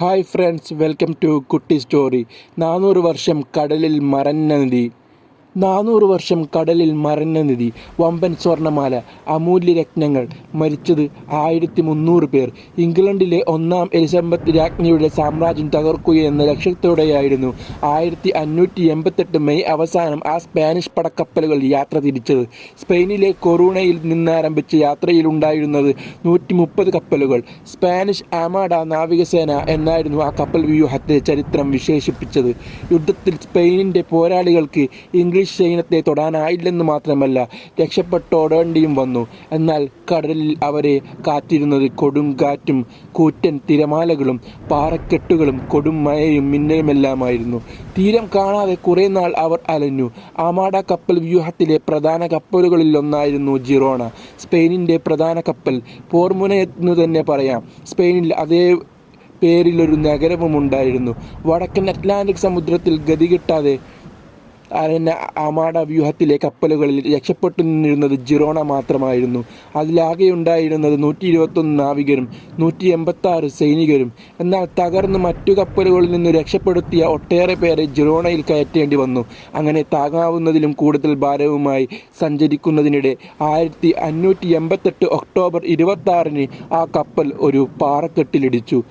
Hi friends welcome to Kutti story. നാനൂറ് വർഷം കടലിൽ മറഞ്ഞ നിധി നാനൂറ് വർഷം കടലിൽ മറഞ്ഞ നിധി വമ്പൻ സ്വർണമാല അമൂല്യ രത്നങ്ങൾ മരിച്ചത് ആയിരത്തി മുന്നൂറ് പേർ. ഇംഗ്ലണ്ടിലെ ഒന്നാം എലിസബത്ത് രാജ്ഞിയുടെ സാമ്രാജ്യം തകർക്കുകയെന്ന ലക്ഷ്യത്തോടെയായിരുന്നു ആയിരത്തി അഞ്ഞൂറ്റി എൺപത്തെട്ട് മെയ് അവസാനം ആ സ്പാനിഷ് പടക്കപ്പലുകൾ യാത്ര തിരിച്ചത്. സ്പെയിനിലെ കൊറൂണയിൽ നിന്നാരംഭിച്ച യാത്രയിലുണ്ടായിരുന്നത് നൂറ്റി മുപ്പത് കപ്പലുകൾ. സ്പാനിഷ് ആമാഡ നാവികസേന എന്നായിരുന്നു ആ കപ്പൽ വ്യൂഹത്തെ ചരിത്രം വിശേഷിപ്പിച്ചത്. യുദ്ധത്തിൽ സ്പെയിനിന്റെ പോരാളികൾക്ക് ഇംഗ്ലീഷ് സൈന്യത്തെ തൊടാനായില്ലെന്ന് മാത്രമല്ല രക്ഷപ്പെട്ടോടേണ്ടിയും വന്നു. എന്നാൽ കടലിൽ അവരെ കാത്തിരുന്നത് കൊടുങ്കാറ്റും കൂറ്റൻ തിരമാലകളും പാറക്കെട്ടുകളും കൊടും മഴയും മിന്നലുമെല്ലാമായിരുന്നു. തീരം കാണാതെ കുറേ നാൾ അവർ അലഞ്ഞു. ആമാട കപ്പൽ വ്യൂഹത്തിലെ പ്രധാന കപ്പലുകളിൽ ഒന്നായിരുന്നു ജിറോണ. സ്പെയിനിന്റെ പ്രധാന കപ്പൽ പോർമുന എന്ന് തന്നെ പറയാം. സ്പെയിനിൽ അതേ പേരിലൊരു നഗരവും ഉണ്ടായിരുന്നു വടക്കൻ അറ്റ്ലാന്റിക് സമുദ്രത്തിൽ ഗതി അരന അമാഡ വ്യൂഹത്തിലെ കപ്പലുകളിൽ രക്ഷപ്പെട്ടു നിന്നിരുന്നത് ജിറോണ മാത്രമായിരുന്നു. അതിലാകെ ഉണ്ടായിരുന്നത് നൂറ്റി ഇരുപത്തൊന്ന് നാവികരും നൂറ്റി എൺപത്തി ആറ് സൈനികരും. എന്നാൽ തകർന്ന് മറ്റു കപ്പലുകളിൽ നിന്ന് രക്ഷപ്പെടുത്തിയ ഒട്ടേറെ പേരെ ജിറോണയിൽ കയറ്റേണ്ടി വന്നു. അങ്ങനെ താങ്ങാവുന്നതിലും കൂടുതൽ ഭാരവുമായി സഞ്ചരിക്കുന്നതിനിടെ ആയിരത്തി അഞ്ഞൂറ്റി എൺപത്തെട്ട് ഒക്ടോബർ ഇരുപത്തി ആ കപ്പൽ ഒരു പാറക്കെട്ടിലിടിച്ചു.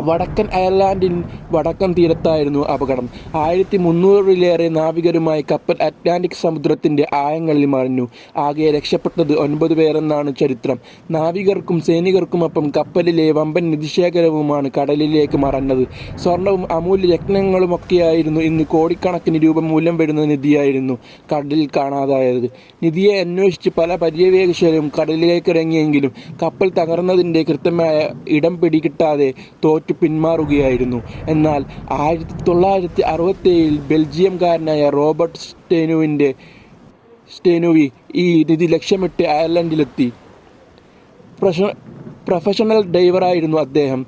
വടക്കൻ അയർലാൻഡിൻ വടക്കൻ തീരത്തായിരുന്നു അപകടം. ആയിരത്തി മുന്നൂറിലേറെ നാവികരുമായി കപ്പൽ അറ്റ്ലാന്റിക് സമുദ്രത്തിന്റെ ആയങ്ങളിൽ മറിഞ്ഞു. ആകെ രക്ഷപ്പെട്ടത് ഒൻപത് പേരെന്നാണ് ചരിത്രം. നാവികർക്കും സൈനികർക്കുമൊപ്പം കപ്പലിലെ വമ്പൻ നിധിശേഖരവുമാണ് കടലിലേക്ക് മറഞ്ഞത്. സ്വർണവും അമൂല്യ രത്നങ്ങളുമൊക്കെയായിരുന്നു ഇന്ന് കോടിക്കണക്കിന് രൂപ മൂല്യം വരുന്ന നിധിയായിരുന്നു കടലിൽ കാണാതായത്. നിധിയെ അന്വേഷിച്ച് പല പര്യവേക്ഷകരും കടലിലേക്ക് ഇറങ്ങിയെങ്കിലും കപ്പൽ തകർന്നതിന്റെ കൃത്യമായ ഇടം പിടികിട്ടാതെ പിന്മാറുകയായിരുന്നു. എന്നാൽ ആയിരത്തി തൊള്ളായിരത്തി അറുപത്തേഴിൽ ബെൽജിയംകാരനായ റോബർട്ട് സ്റ്റേനുവിന്റെ സ്റ്റേനുവി ഈ നിധി ലക്ഷ്യമിട്ട് അയർലൻഡിലെത്തി. പ്രൊഫഷണൽ ഡൈവറായിരുന്നു അദ്ദേഹം.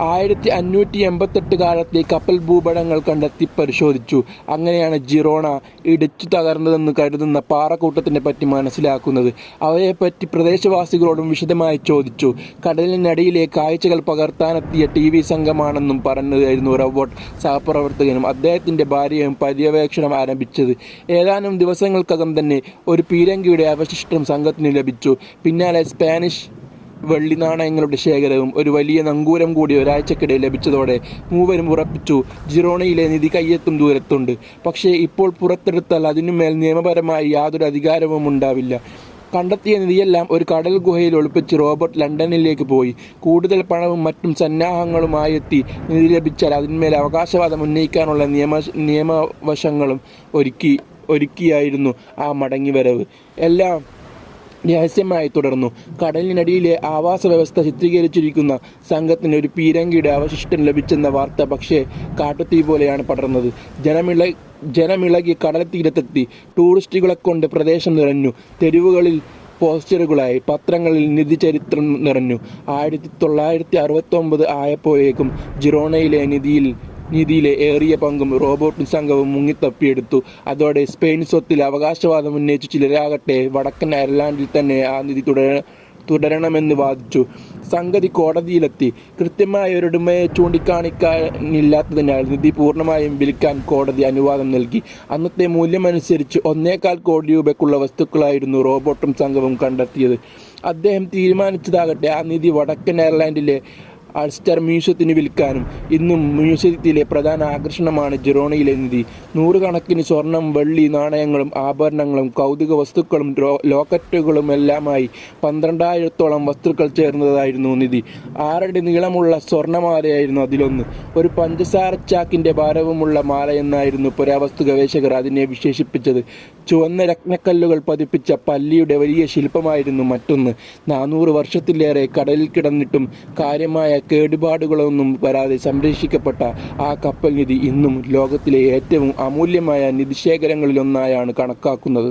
ആയിരത്തി അഞ്ഞൂറ്റി എൺപത്തെട്ട് കാലത്തെ കപ്പൽ ഭൂപടങ്ങൾ കണ്ടെത്തി പരിശോധിച്ചു. അങ്ങനെയാണ് ജിറോണ ഇടിച്ചു തകർന്നതെന്ന് കരുതുന്ന പാറക്കൂട്ടത്തിനെ പറ്റി മനസ്സിലാക്കുന്നത്. അവയെപ്പറ്റി പ്രദേശവാസികളോടും വിശദമായി ചോദിച്ചു. കടലിനടിയിലെ കാഴ്ചകൾ പകർത്താനെത്തിയ ടി വി സംഘമാണെന്നും പറഞ്ഞതായിരുന്നു റോബോട്ട് സഹപ്രവർത്തകനും അദ്ദേഹത്തിന്റെ ഭാര്യയും പര്യവേക്ഷണം ആരംഭിച്ചത്. ഏതാനും ദിവസങ്ങൾക്കകം തന്നെ ഒരു പീരങ്കിയുടെ അവശിഷ്ടം സംഘത്തിന് ലഭിച്ചു. പിന്നാലെ സ്പാനിഷ് വെള്ളി നാണയങ്ങളുടെ ശേഖരവും ഒരു വലിയ നങ്കൂരം കൂടി ഒരാഴ്ചക്കിടെ ലഭിച്ചതോടെ മൂവരും ഉറപ്പിച്ചു. ജിറോണയിലെ നിധി കയ്യെത്തും ദൂരത്തുണ്ട്. പക്ഷേ ഇപ്പോൾ പുറത്തെടുത്താൽ അതിനുമേൽ നിയമപരമായി യാതൊരു അധികാരവും ഉണ്ടാവില്ല. കണ്ടെത്തിയ നിധിയെല്ലാം ഒരു കടൽ ഗുഹയിൽ ഒളിപ്പിച്ച് റോബർട്ട് ലണ്ടനിലേക്ക് പോയി. കൂടുതൽ പണവും മറ്റും സന്നാഹങ്ങളുമായി എത്തി നിധി ലഭിച്ചാൽ അതിന്മേൽ അവകാശവാദം ഉന്നയിക്കാനുള്ള നിയമ നിയമവശങ്ങളും ഒരുക്കി ഒരുക്കിയായിരുന്നു ആ മടങ്ങിവരവ്. എല്ലാം രഹസ്യമായി തുടർന്നു. കടലിനടിയിലെ ആവാസ വ്യവസ്ഥ ചിത്രീകരിച്ചിരിക്കുന്ന സംഘത്തിന് ഒരു പീരങ്കിയുടെ അവശിഷ്ടം ലഭിച്ചെന്ന വാർത്ത പക്ഷേ കാട്ടുതീ പോലെയാണ് പടർന്നത്. ജനമിള ജനമിളകി കടൽ തീരത്തെത്തി ടൂറിസ്റ്റുകളെ കൊണ്ട് പ്രദേശം നിറഞ്ഞു. തെരുവുകളിൽ പോസ്റ്ററുകളായി പത്രങ്ങളിൽ നിധി ചരിത്രം നിറഞ്ഞു. ആയിരത്തി തൊള്ളായിരത്തി അറുപത്തി ഒമ്പത് ആയപ്പോഴേക്കും ജിറോണയിലെ നിധിയിൽ നിധിയിലെ ഏറിയ പങ്കും റോബോട്ട് സംഘവും മുങ്ങിത്തപ്പിയെടുത്തു. അതോടെ സ്പെയിൻ സ്വത്തിൽ അവകാശവാദം ഉന്നയിച്ച് ചിലരാകട്ടെ വടക്കൻ അയർലാൻഡിൽ തന്നെ ആ നിധി തുടര തുടരണമെന്ന് വാദിച്ചു. സംഗതി കോടതിയിലെത്തി. കൃത്യമായ ഒരിടുമയെ ചൂണ്ടിക്കാണിക്കാനില്ലാത്തതിനാൽ നിധി പൂർണമായും വിൽക്കാൻ കോടതി അനുവാദം നൽകി. അന്നത്തെ മൂല്യമനുസരിച്ച് ഒന്നേകാൽ കോടി രൂപയ്ക്കുള്ള വസ്തുക്കളായിരുന്നു റോബോട്ടും സംഘവും കണ്ടെത്തിയത്. അദ്ദേഹം തീരുമാനിച്ചതാകട്ടെ ആ നിധി വടക്കൻ അയർലാൻഡിലെ അൾസ്റ്റർ മ്യൂസിയത്തിന് വിൽക്കാനും ഇന്നും മ്യൂസിയത്തിലെ പ്രധാന ആകർഷണമാണ് ജിറോണയിലെ നിധി. നൂറുകണക്കിന് സ്വർണം വെള്ളി നാണയങ്ങളും ആഭരണങ്ങളും കൗതുക വസ്തുക്കളും ലോക്കറ്റുകളും എല്ലാമായി പന്ത്രണ്ടായിരത്തോളം വസ്തുക്കൾ ചേർന്നതായിരുന്നു നിധി. ആറടി നീളമുള്ള സ്വർണമാലയായിരുന്നു അതിലൊന്ന്. ഒരു പഞ്ചസാര ചാക്കിന്റെ ഭാരവുമുള്ള മാല എന്നായിരുന്നു പുരാവസ്തു ഗവേഷകർ അതിനെ വിശേഷിപ്പിച്ചത്. ചുവന്ന രത്നക്കല്ലുകൾ പതിപ്പിച്ച പല്ലിയുടെ വലിയ ശില്പമായിരുന്നു മറ്റൊന്ന്. നാനൂറ് വർഷത്തിലേറെ കടലിൽ കിടന്നിട്ടും കാര്യമായ കേടുപാടുകളൊന്നും വരാതെ സംരക്ഷിക്കപ്പെട്ട ആ കപ്പൽ നിധി ഇന്നും ലോകത്തിലെ ഏറ്റവും അമൂല്യമായ നിധിശേഖരങ്ങളിലൊന്നായാണ് കണക്കാക്കുന്നത്.